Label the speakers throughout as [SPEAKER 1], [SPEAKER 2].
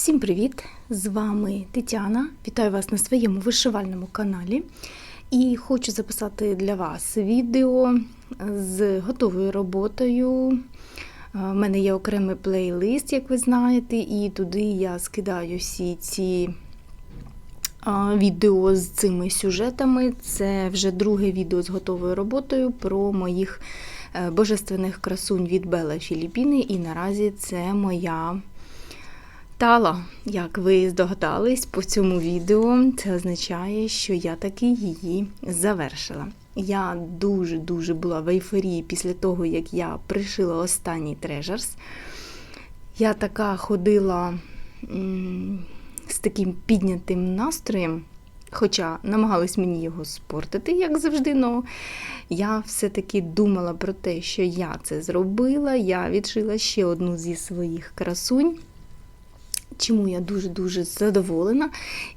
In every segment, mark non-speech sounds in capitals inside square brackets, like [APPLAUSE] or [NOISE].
[SPEAKER 1] Всім привіт! З вами Тетяна. Вітаю вас на своєму вишивальному каналі. І хочу записати для вас відео з готовою роботою. У мене є окремий плейлист, як ви знаєте, і туди я скидаю всі ці відео з цими сюжетами. Це вже друге відео з готовою роботою про моїх е, божественних красунь від Бела Філіппіни. І наразі це моя Тала, як ви здогадались по цьому відео, це означає, що я таки її завершила. Я дуже-дуже була в ейфорії після того, як я пришила останній трежерс. Я така ходила з таким піднятим настроєм, хоча намагалась мені його спортити, як завжди. Но я все-таки думала про те, що я це зробила. Я відшила ще одну зі своїх красунь чому я дуже-дуже задоволена.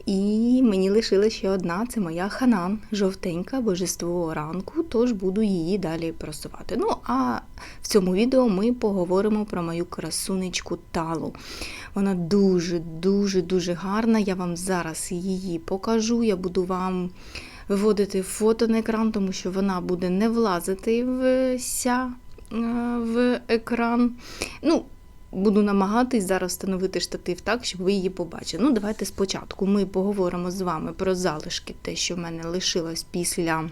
[SPEAKER 1] І мені лишила ще одна це моя ханан, жовтенька божество ранку, тож буду її далі просувати. Ну, а в цьому відео ми поговоримо про мою красунечку талу. Вона дуже-дуже-дуже гарна. Я вам зараз її покажу. Я буду вам. Виводити фото на екран, тому що вона буде не влазити вся в екран. Ну, Буду намагатись зараз встановити штатив так, щоб ви її побачили. Ну, давайте спочатку ми поговоримо з вами про залишки, те, що в мене лишилось після.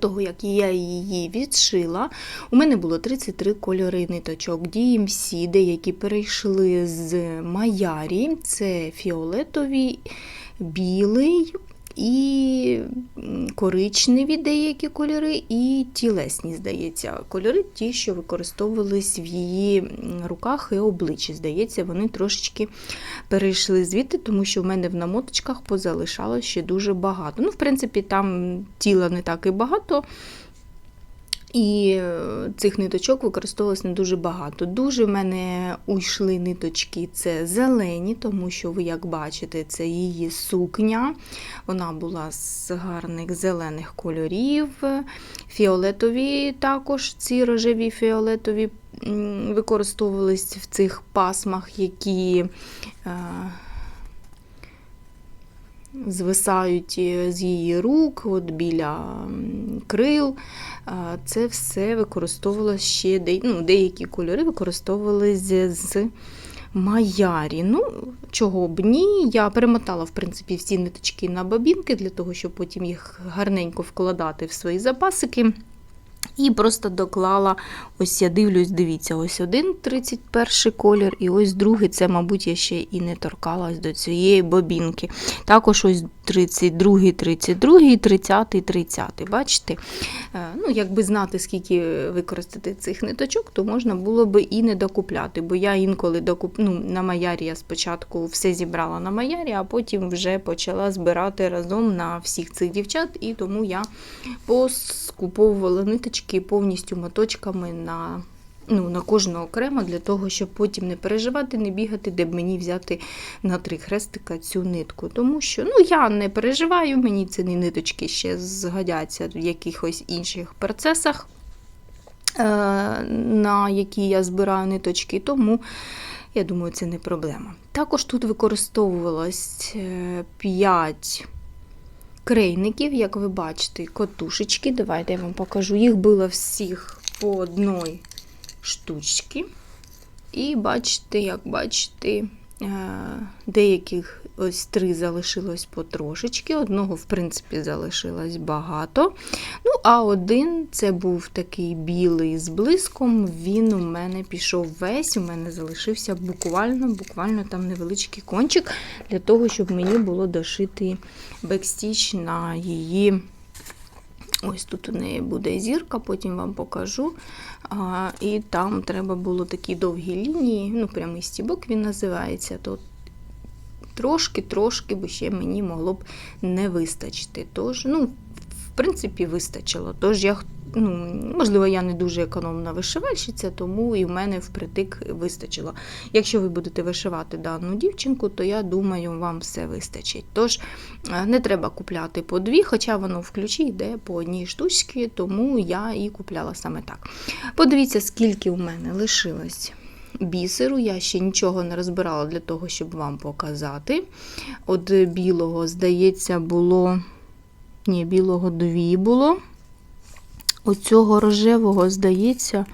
[SPEAKER 1] Того, як я її відшила, у мене було 33 кольори ниточок DMC, деякі перейшли з Маярі, це фіолетовий, білий, і коричневі деякі кольори, і тілесні, здається, кольори, ті, що використовувались в її руках і обличчі. Здається, вони трошечки перейшли звідти, тому що в мене в намоточках позалишалося ще дуже багато. Ну, в принципі, там тіла не так і багато. І е, цих ниточок використовувалось не дуже багато. Дуже в мене уйшли ниточки, це зелені, тому що ви, як бачите, це її сукня. Вона була з гарних зелених кольорів. Фіолетові також ці рожеві фіолетові використовувались в цих пасмах, які е, звисають з її рук, от біля крил. Це все використовувалося ще ну, деякі кольори використовувалися з Маярі. Ну, чого б ні. Я перемотала, в принципі, всі ниточки на бабінки, для того, щоб потім їх гарненько вкладати в свої запасики. І просто доклала, ось я дивлюсь, дивіться, ось один 31 колір, і ось другий, це, мабуть, я ще і не торкалась до цієї бобінки. Також ось 32, 32, 30, 30. Бачите? Е, ну, Якби знати, скільки використати цих ниточок, то можна було би і не докупляти. Бо я інколи докуп... ну, на Маярі я спочатку все зібрала на Маярі, а потім вже почала збирати разом на всіх цих дівчат, і тому я поскуповувала ниточки повністю моточками на ну, на кожну окремо, для того, щоб потім не переживати, не бігати, де б мені взяти на три хрестика цю нитку. Тому що ну, я не переживаю, мені ці ниточки ще згодяться в якихось інших процесах, е, на які я збираю ниточки, тому. Я думаю, це не проблема. Також тут використовувалось 5 е, крейників, як ви бачите, котушечки. Давайте я вам покажу. Їх було всіх по одній штучки. І бачите, як бачите, е, деяких ось три залишилось потрошечки, одного, в принципі, залишилось багато. Ну, а один це був такий білий з блиском, він у мене пішов весь, у мене залишився буквально буквально там невеличкий кончик, для того, щоб мені було дошити бекстіч на її. Ось тут у неї буде зірка, потім вам покажу. А, І там треба було такі довгі лінії, ну, прямий стібок він називається. то Трошки-трошки, бо ще мені могло б не вистачити. Тож, ну, в принципі, вистачило. Тож, я, ну, можливо, я не дуже економна вишивальщиця, тому і в мене впритик вистачило. Якщо ви будете вишивати дану дівчинку, то я думаю, вам все вистачить. Тож, е, не треба купляти по дві, хоча воно в ключі йде по одній штучці, тому я і купляла саме так. Подивіться, скільки у мене лишилось бісеру. Я ще нічого не розбирала для того, щоб вам показати. От білого, здається, було. Ні, білого дві було. Оцього рожевого, здається,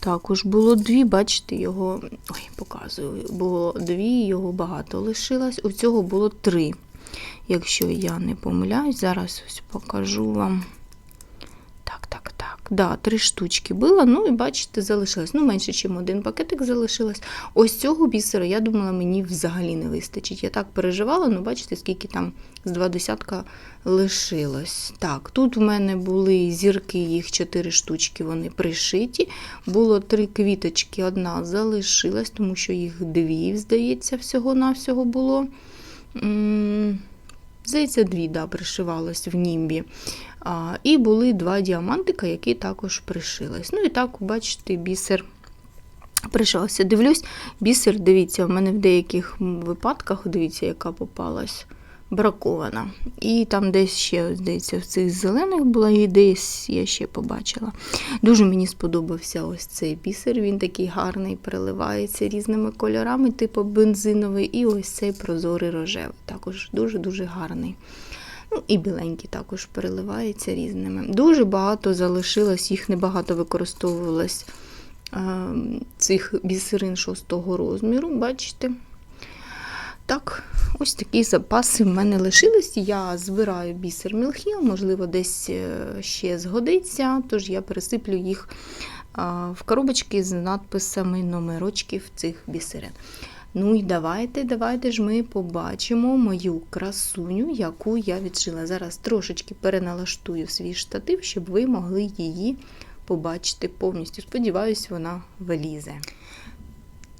[SPEAKER 1] також було дві, бачите, його, ой, показую, було дві, його багато лишилось. У цього було три. Якщо я не помиляюсь, зараз ось покажу вам. Так, так. Да, три штучки було. Ну і бачите, залишилось. Ну, менше, ніж один пакетик залишилось. Ось цього бісера, я думала, мені взагалі не вистачить. Я так переживала, ну бачите, скільки там з два десятка лишилось. Так, тут в мене були зірки, їх чотири штучки, вони пришиті. Було три квіточки, одна залишилась, тому що їх дві, здається, всього-навсього було. Здається, дві да, пришивалось в німбі. А, І були два діамантика, які також пришились. Ну і так, бачите, бісер пришивався. Дивлюсь, бісер, дивіться, в мене в деяких випадках, дивіться, яка попалась, бракована. І там десь ще, здається, в цих зелених була, і десь я ще побачила. Дуже мені сподобався ось цей бісер. Він такий гарний, переливається різними кольорами, типу бензиновий, і ось цей прозорий рожевий. Також дуже-дуже гарний. Ну, і біленький також переливається різними. Дуже багато залишилось, їх небагато використовувалось е, цих бісерин шостого розміру, бачите? Так, ось такі запаси в мене лишились. Я збираю бісер Мілхіл, можливо, десь е, ще згодиться, тож я пересиплю їх в коробочки з надписами номерочків цих бісерин. Ну і давайте, давайте ж ми побачимо мою красуню, яку я відшила. Зараз трошечки переналаштую свій штатив, щоб ви могли її побачити повністю. Сподіваюсь, вона влізе.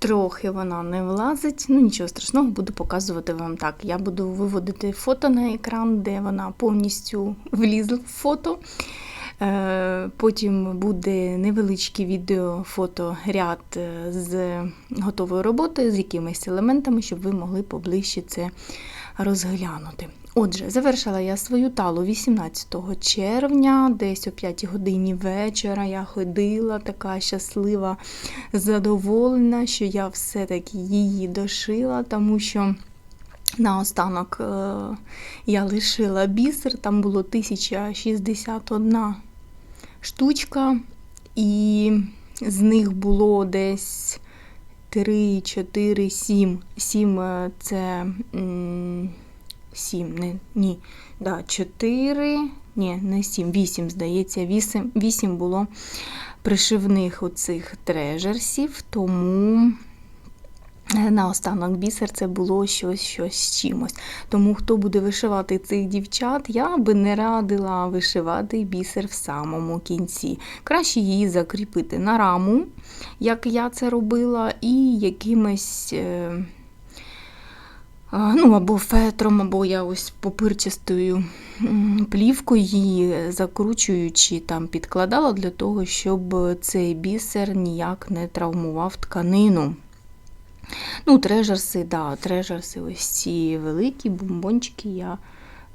[SPEAKER 1] Трохи вона не влазить, ну нічого страшного, буду показувати вам так. Я буду виводити фото на екран, де вона повністю влізла в фото. Е, Потім буде невеличкий відео-фото-ряд е, з готовою роботою, з якимись елементами, щоб ви могли поближче це розглянути. Отже, завершила я свою талу 18 червня, десь о 5 годині вечора я ходила така щаслива, задоволена, що я все-таки її дошила, тому що. Наостанок е, я лишила бісер, там було 1061 штучка, і з них було десь 3, 4, 7. 7 це 7, не, ні, да, 4, ні, не 7, 8, здається, 8, 8 було пришивних оцих трежерсів, тому. Наостанок бісер це було щось щось з чимось. Тому хто буде вишивати цих дівчат, я би не радила вишивати бісер в самому кінці. Краще її закріпити на раму, як я це робила, і якимось. Ну, Або фетром, або я ось попирчастою плівкою її закручуючи, там підкладала для того, щоб цей бісер ніяк не травмував тканину. Ну, трежерси, да, трежерси, ось ці великі бомбончики, я,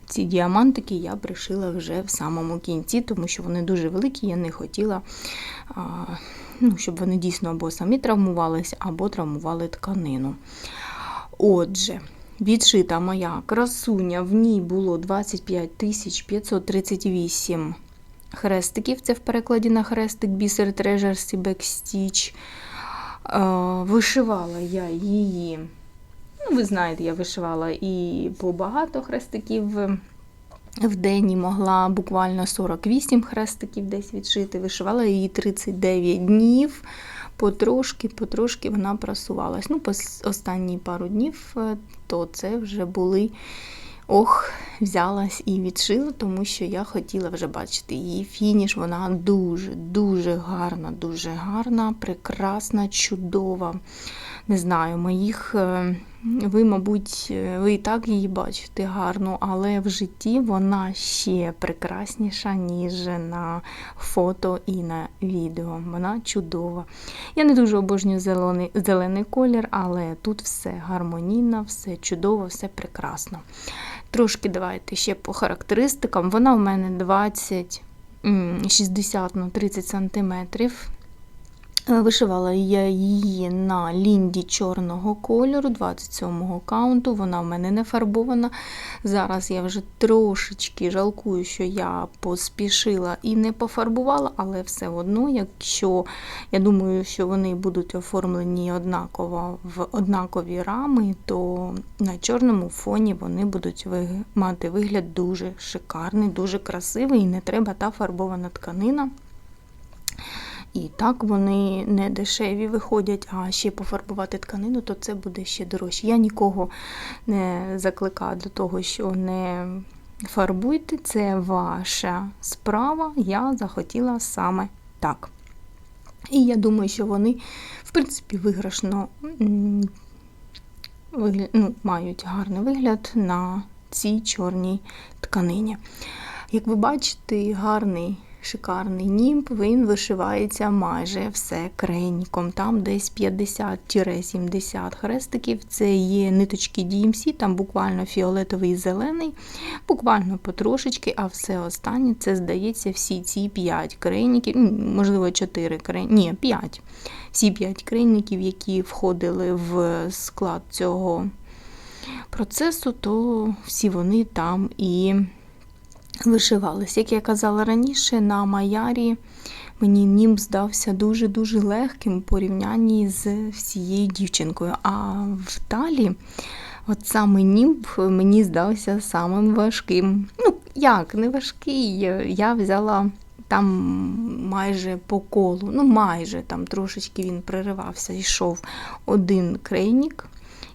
[SPEAKER 1] ці діамантики я пришила вже в самому кінці, тому що вони дуже великі, я не хотіла, а, ну, щоб вони дійсно або самі травмувалися, або травмували тканину. Отже, відшита моя красуня, в ній було 25 538 хрестиків. Це в перекладі на хрестик бісер трежерсі бекстіч. Вишивала я її, ну, ви знаєте, я вишивала і по багато хрестиків в день і могла буквально 48 хрестиків десь відшити. Вишивала її 39 днів, потрошки, потрошки вона просувалась. Ну, останні пару днів, е, то це вже були. Ох, взялась і відшила, тому що я хотіла вже бачити її фініш. Вона дуже-дуже гарна, дуже гарна, прекрасна, чудова. Не знаю, моїх, е, ви, мабуть, ви і так її бачите гарно, але в житті вона ще прекрасніша, ніж на фото і на відео. Вона чудова. Я не дуже обожнюю зелений, зелений колір, але тут все гармонійно, все чудово, все прекрасно. Трошки давайте ще по характеристикам. Вона у мене 20 60 на 30 см Е, Вишивала я її на лінді чорного кольору 27-го каунту. Вона в мене не фарбована. Зараз я вже трошечки жалкую, що я поспішила і не пофарбувала, але все одно, якщо я думаю, що вони будуть оформлені однаково в однакові рами, то на чорному фоні вони будуть мати вигляд дуже шикарний, дуже красивий і не треба та фарбована тканина. І так вони не дешеві виходять, а ще пофарбувати тканину, то це буде ще дорожче. Я нікого не закликаю до того, що не фарбуйте, це ваша справа. Я захотіла саме так. І я думаю, що вони, в принципі, виграшно ну, мають гарний вигляд на цій чорній тканині. Як ви бачите, гарний шикарний німб, він вишивається майже все крейніком. Там десь 50-70 хрестиків. Це є ниточки DMC, там буквально фіолетовий і зелений, буквально потрошечки, а все останнє це, здається, всі ці 5 крейніків, можливо, 4 крейники, ні, 5. Всі 5 крейників, які входили в склад цього процесу, то всі вони там і вишивалися. Як я казала раніше, на Маярі мені нім здався дуже-дуже легким в порівнянні з всією дівчинкою. А в Талі, от саме німб мені здався самим важким. Ну, як, не важкий. Я взяла там майже по колу, ну майже там трошечки він переривався, йшов один крейнік.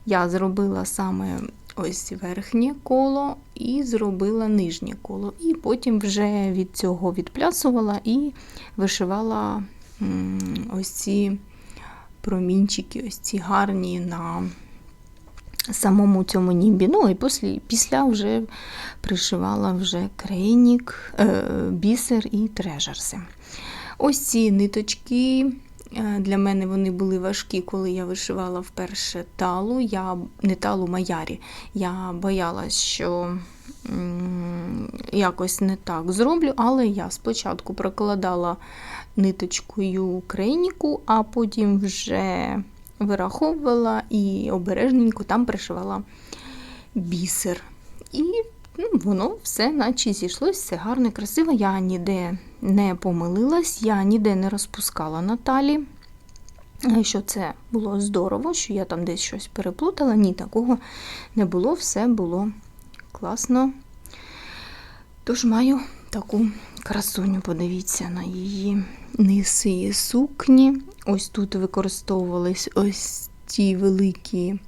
[SPEAKER 1] Я зробила саме ось верхнє коло і зробила нижнє коло. І потім вже від цього відплясувала і вишивала ось ці промінчики, ось ці гарні на самому цьому німбі. Ну і після, після вже пришивала вже крейнік, е, бісер і трежерси. Ось ці ниточки. Е, Для мене вони були важкі, коли я вишивала вперше талу. Я не талу маярі. Я боялась, що якось не так зроблю, але я спочатку прокладала ниточкою крейніку, а потім вже вираховувала і обережненько там пришивала бісер. І ну, воно все наче зійшлось, все гарно, і красиво. Я ніде не помилилась, я ніде не розпускала Наталі. Що це було здорово, що я там десь щось переплутала. Ні, такого не було, все було класно. Тож маю таку красуню, подивіться на її низ її сукні. Ось тут використовувались ось ті великі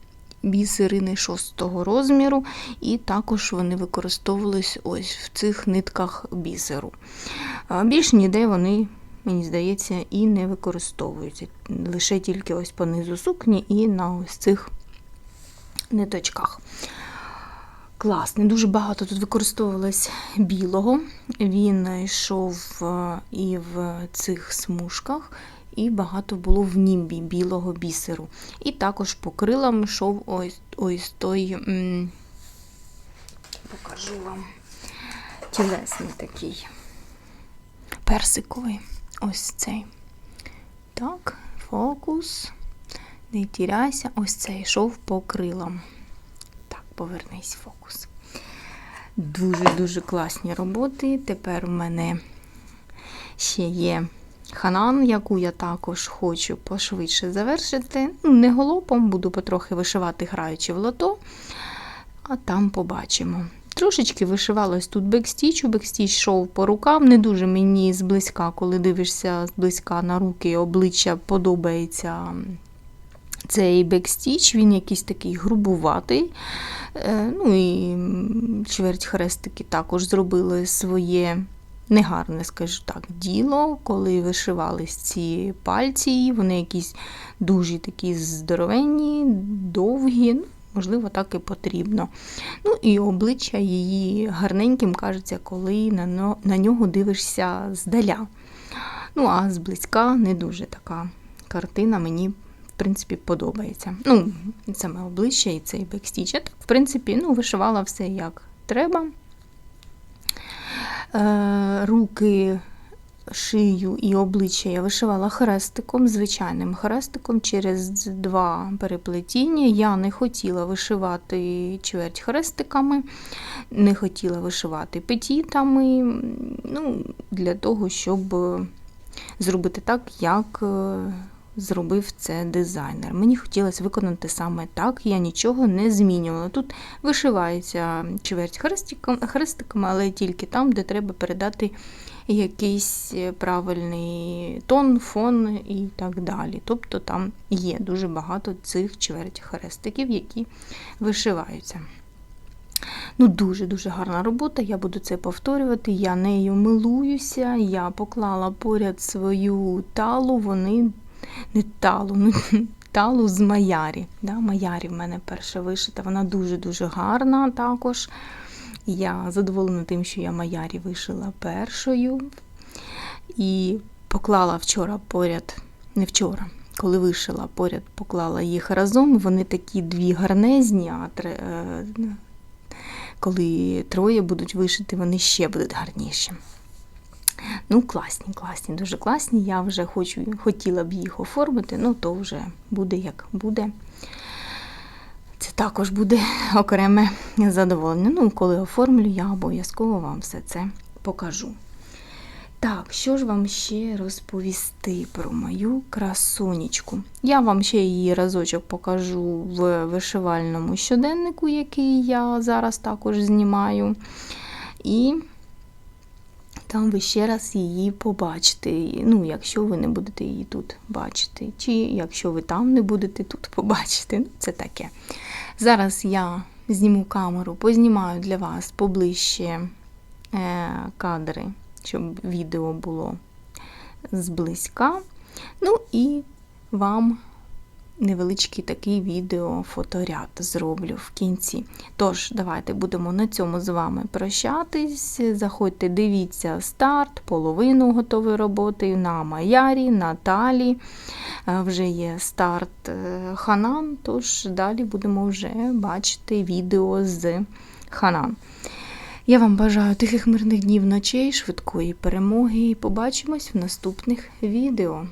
[SPEAKER 1] бісерини шостого розміру, і також вони використовувались ось в цих нитках бісеру. Більш ніде вони, мені здається, і не використовуються. Лише тільки ось по низу сукні і на ось цих ниточках. Класний, дуже багато тут використовувалось білого. Він йшов е, і в цих смужках, і багато було в німбі білого бісеру. І також по крилам йшов ось, ось той, покажу вам, тілесний такий, персиковий. Ось цей. Так, фокус. Не тіряйся, ось цей йшов по крилам. Повернись фокус. Дуже-дуже класні роботи. Тепер у мене ще є ханан, яку я також хочу пошвидше завершити. Ну, Не голопом, буду потрохи вишивати, граючи в лото, а там побачимо. Трошечки вишивалось тут бекстіч, бекстіч йшов по рукам. Не дуже мені зблизька, коли дивишся зблизька на руки, обличчя подобається цей бекстіч, він якийсь такий грубуватий. Е, Ну і чверть хрестики також зробили своє негарне, скажу так, діло, коли вишивались ці пальці, вони якісь дуже такі здоровенні, довгі. ну, Можливо, так і потрібно. Ну і обличчя її гарненьким кажеться, коли на, нього дивишся здаля. Ну, а зблизька не дуже така картина мені, в принципі, подобається. Ну, саме обличчя і цей бекстіч. Я так, в принципі, ну, вишивала все як треба. Е, руки шию і обличчя я вишивала хрестиком, звичайним хрестиком через два переплетіння. Я не хотіла вишивати чверть хрестиками, не хотіла вишивати петітами, ну, для того, щоб зробити так, як е, зробив це дизайнер. Мені хотілося виконати саме так, я нічого не змінювала. Тут вишивається чверть хрестиками, але тільки там, де треба передати якийсь правильний тон, фон і так далі. Тобто там є дуже багато цих чверть хрестиків, які вишиваються. Ну, дуже-дуже гарна робота, я буду це повторювати, я нею милуюся, я поклала поряд свою талу, вони не талу, ну, [LAUGHS] талу з Маярі. Да? Маярі в мене перша вишита, вона дуже-дуже гарна також. Я задоволена тим, що я Маярі вишила першою. І поклала вчора поряд, не вчора, коли вишила поряд, поклала їх разом. Вони такі дві гарнезні, а тре- е, коли троє будуть вишити, вони ще будуть гарніші. Ну, класні, класні, дуже класні. Я вже хочу, хотіла б їх оформити, ну то вже буде як буде. Це також буде окреме задоволення. Ну, коли оформлю, я обов'язково вам все це покажу. Так, що ж вам ще розповісти про мою красунечку? Я вам ще її разочок покажу в вишивальному щоденнику, який я зараз також знімаю. І там ви ще раз її побачите. Ну, якщо ви не будете її тут бачити. Чи якщо ви там не будете тут [LAUGHS] побачити. Ну, це таке. Зараз я зніму камеру, познімаю для вас поближче е, кадри, щоб відео було зблизька. Ну і вам невеличкий такий відео-фоторяд зроблю в кінці. Тож, давайте будемо на цьому з вами прощатись. Заходьте, дивіться старт, половину готової роботи на Маярі, на Талі. Е, Вже є старт е, Ханан, тож далі будемо вже бачити відео з Ханан. Я вам бажаю тихих мирних днів ночей, швидкої перемоги і побачимось в наступних відео.